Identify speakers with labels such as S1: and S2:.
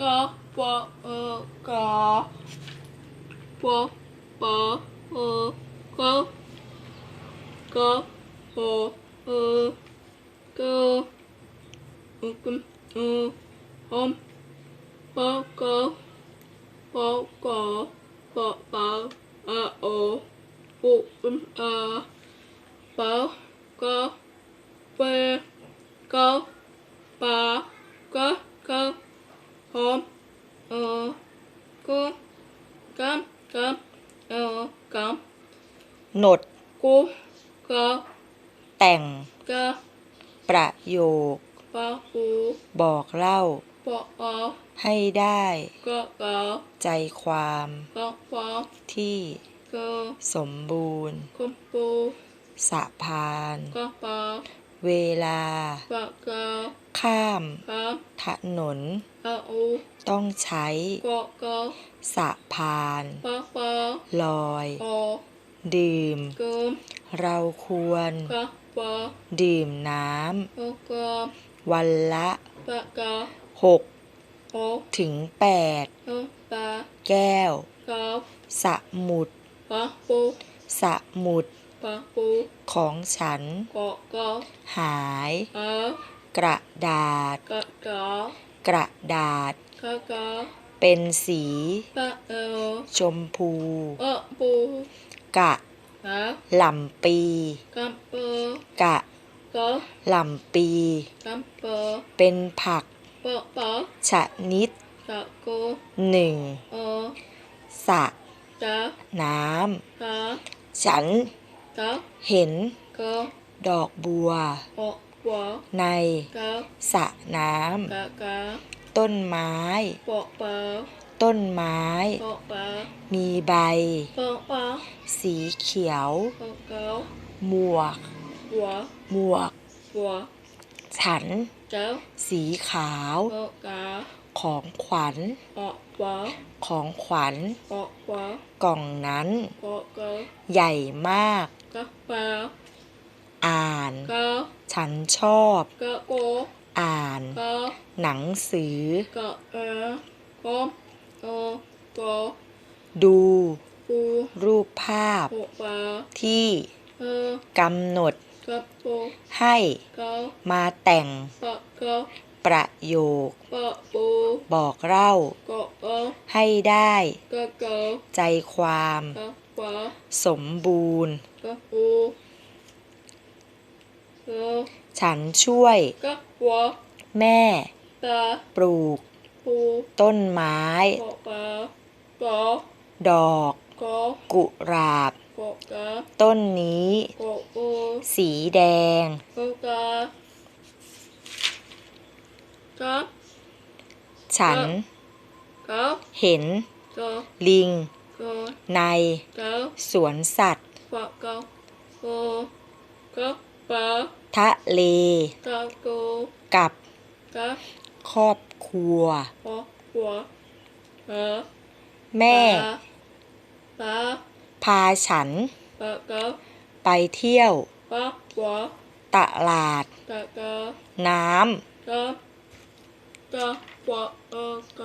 S1: กอปอเออกอปอปอเออกอกอปอเออกออุกุมเออ หอมปอกอปอกอปอปออะโอปุกุมอาปอกอเปกอปากอกอหอมเออกูกำกำเออกำ
S2: หนด
S1: กูกะ
S2: แต่ง
S1: กะ
S2: ประโยค
S1: ปะกู
S2: บอกเล่า
S1: ปะเอา
S2: ให้ได้
S1: กะกะ
S2: ใจความ
S1: กะปะ
S2: ที่
S1: กะ
S2: สมบูรณ์
S1: คุมปู
S2: สะพาน
S1: กะปะ
S2: เวลา
S1: ปะกะ
S2: ข้าม
S1: กะ
S2: ถนน
S1: อะอู
S2: ต้องใช้
S1: กะกะ
S2: สะพาน
S1: ปะปะ
S2: ลอย
S1: อ
S2: ดื่ม
S1: กึม
S2: เราควร
S1: กะปะ
S2: ดื่มน้
S1: กะกะำ
S2: วันละ
S1: ปะกะ
S2: หก
S1: โอ
S2: ถึงแปด
S1: กะปะ
S2: แก้ว
S1: กะ
S2: สมุด
S1: ปะปู
S2: สมุด
S1: ปะปู
S2: ของฉัน
S1: กะกะ
S2: หาย
S1: อะ
S2: กระดาษ
S1: กะกะ
S2: กระดาษ
S1: กะกะ
S2: เป็นสี
S1: ปะเออ
S2: ชมพู
S1: เออปู
S2: กะ
S1: ฮะ
S2: หล่ำปี
S1: กัมเปอร์
S2: กะ
S1: กะ
S2: หล่ำปี
S1: กัมเปอร์
S2: เป็นผัก
S1: ปะปะ
S2: ชนิด
S1: กะโก
S2: หนึ่ง
S1: เออ
S2: สระ
S1: กะ
S2: น้
S1: กะำ
S2: ฉัน
S1: กะ
S2: เห็น
S1: กะ
S2: ดอกบัว
S1: ออหัว
S2: ใน
S1: กะ
S2: สระน้
S1: กะกะำ
S2: ต้นไม้
S1: ปะปะ
S2: ต้นไม้
S1: ปะปะ
S2: มีใบ
S1: ปะปะ
S2: สีเขียว
S1: กะกะ
S2: หมวก
S1: หัว
S2: หมวก
S1: หัว
S2: ฉัน
S1: เจ้า
S2: สีขาว
S1: กะกะ
S2: ของขวัญ
S1: ออหัว
S2: ของขวัญ
S1: ออหัว
S2: กล่องนั้น
S1: กะกะ
S2: ใหญ่มาก
S1: กะปะ
S2: อ่าน
S1: กะ
S2: ฉันชอบ
S1: กะโก
S2: อ่าน
S1: กะ
S2: หนังสือ
S1: กะเออกอมโอกอ
S2: ดู
S1: ปู
S2: รูปภาพ
S1: โอปา
S2: ที่
S1: เออกำ
S2: หนด
S1: กะโป
S2: ให้
S1: กะ
S2: มาแต่ง
S1: ปะกะ
S2: ประโยค
S1: ปะปู
S2: บอกเล่า
S1: กะเออ
S2: ให้ได้
S1: กะกะ
S2: ใจความ
S1: กะปะ
S2: สมบูรณ์
S1: กะปูเออ
S2: ฉันช่วย
S1: กะหัว
S2: แม่
S1: ตา
S2: ปลูก
S1: ปู
S2: ต้นไม้
S1: กะปะกะ
S2: ดอก
S1: กะ
S2: กุหลาบ
S1: กะกะ
S2: ต้นนี้
S1: กะโอ
S2: สีแดง
S1: กะกะกะ
S2: ฉัน
S1: กะ
S2: เห็น
S1: กะ
S2: ลิง
S1: กะ
S2: ในสวนสัตว์ทะเล
S1: กั
S2: บครอบครัว แม่ พาฉัน ไปเที่ยว ตลาด
S1: กะกะ
S2: น้
S1: ก